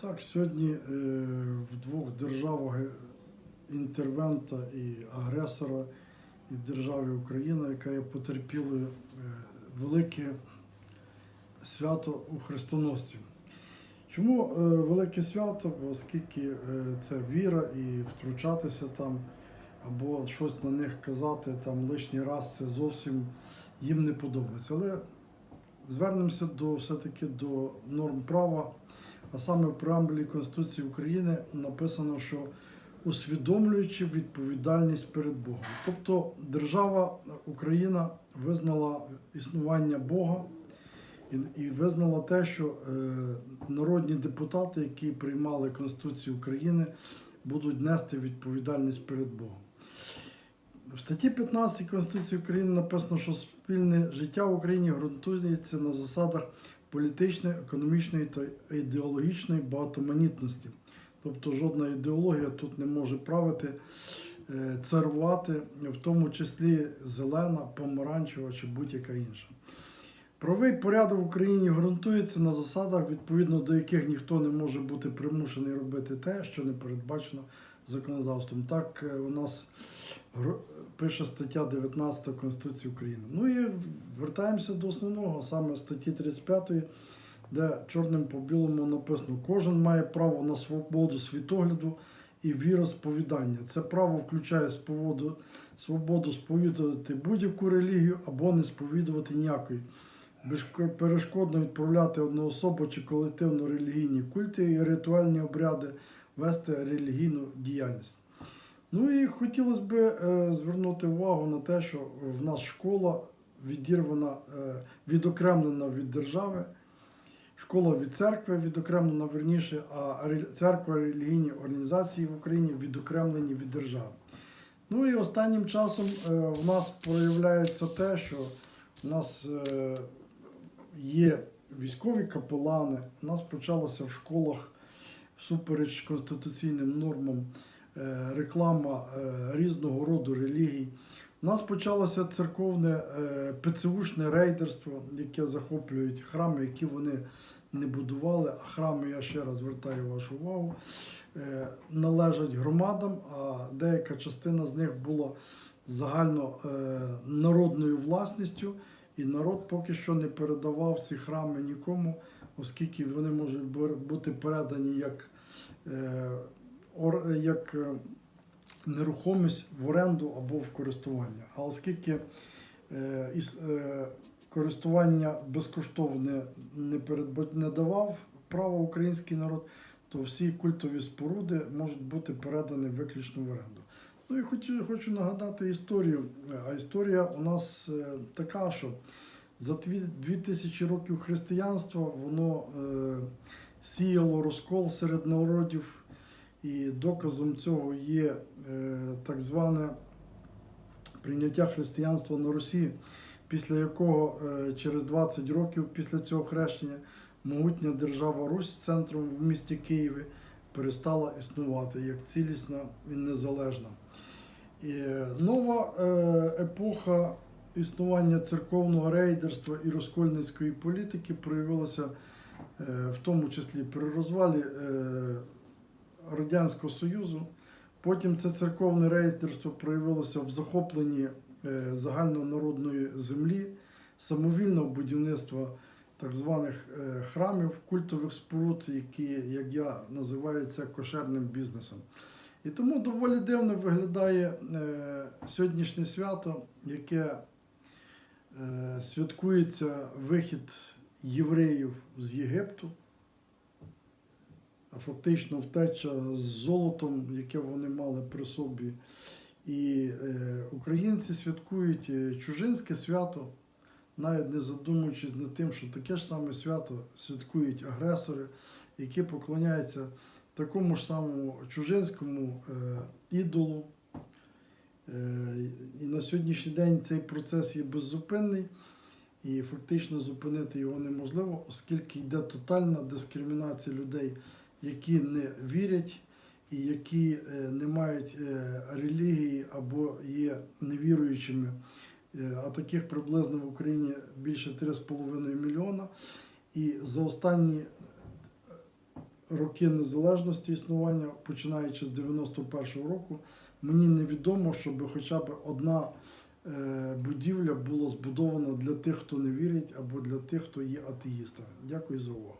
Так, сьогодні е, в двох державах інтервента і агресора, і державі Україна, яка є потерпілою, е, велике свято у хрестоносців. Чому е, велике свято? Оскільки це віра і втручатися там або щось на них казати там лишній раз, це зовсім їм не подобається. Але звернемося до все-таки до норм права. А саме в преамбулі Конституції України написано, що усвідомлюючи відповідальність перед Богом. Тобто держава Україна визнала існування Бога і, визнала те, що е, народні депутати, які приймали Конституцію України, будуть нести відповідальність перед Богом. В статті 15 Конституції України написано, що спільне життя в Україні ґрунтується на засадах політичної, економічної та ідеологічної багатоманітності. Тобто жодна ідеологія тут не може правити, е, царувати, в тому числі зелена, помаранчева чи будь-яка інша. Правовий порядок в Україні ґрунтується на засадах, відповідно до яких ніхто не може бути примушений робити те, що не передбачено законодавством. Так е, у нас пише стаття 19 Конституції України. Ну і вертаємося до основного, саме статті 35, де чорним по білому написано: кожен має право на свободу світогляду і віросповідання. Це право включає свободу, свободу сповідувати будь-яку релігію або не сповідувати ніякої. Безперешкодно відправляти одноособо чи колективно релігійні культи і ритуальні обряди, вести релігійну діяльність. Ну і хотілося б е, звернути увагу на те, що в нас школа відірвана, е, відокремлена від держави, школа від церкви відокремлена верніше, а церква релігійні організації в Україні відокремлені від держави. Ну і останнім часом е, в нас проявляється те, що в нас є військові капелани, у нас почалося в школах всупереч конституційним нормам е, реклама е, різного роду релігій. У нас почалося церковне е, ПЦУшне рейдерство, яке захоплюють храми, які вони не будували. А храми, я ще раз звертаю вашу увагу, належать громадам, а деяка частина з них була загально народною власністю, і народ поки що не передавав ці храми нікому, оскільки вони можуть бути передані як, е, як е, нерухомість в оренду або в користування. А оскільки е, користування безкоштовне не, не давав право український народ, то всі культові споруди можуть бути передані виключно в оренду. Ну і хочу, хочу нагадати історію. А історія у нас така, що за дві, тисячі років християнства воно е, сіяло розкол серед народів, і доказом цього є е, так зване прийняття християнства на Русі, після якого е, через 20 років після цього хрещення могутня держава Русь центром в місті Києві перестала існувати як цілісна і незалежна. І е, нова е, епоха існування церковного рейдерства і розкольницької політики проявилася е, в тому числі при розвалі е, Радянського Союзу. Потім це церковне рейдерство проявилося в захопленні е, загальнонародної землі, самовільного будівництва так званих храмів, культових споруд, які, як я називаю це, кошерним бізнесом. І тому доволі дивно виглядає сьогоднішнє свято, яке святкується вихід євреїв з Єгипту, а фактично втеча з золотом, яке вони мали при собі. І е, українці святкують е, чужинське свято, навіть не задумуючись над тим, що таке ж саме свято святкують агресори, які поклоняються такому ж самому чужинському е, ідолу. Е, і на сьогоднішній день цей процес є беззупинний, і фактично зупинити його неможливо, оскільки йде тотальна дискримінація людей, які не вірять і які е, не мають е, релігії або є невіруючими. А таких приблизно в Україні більше 3,5 мільйона. І за останні роки незалежності існування, починаючи з 91-го року, мені невідомо, щоб хоча б одна е, будівля була збудована для тих, хто не вірить, або для тих, хто є атеїстами. Дякую за увагу.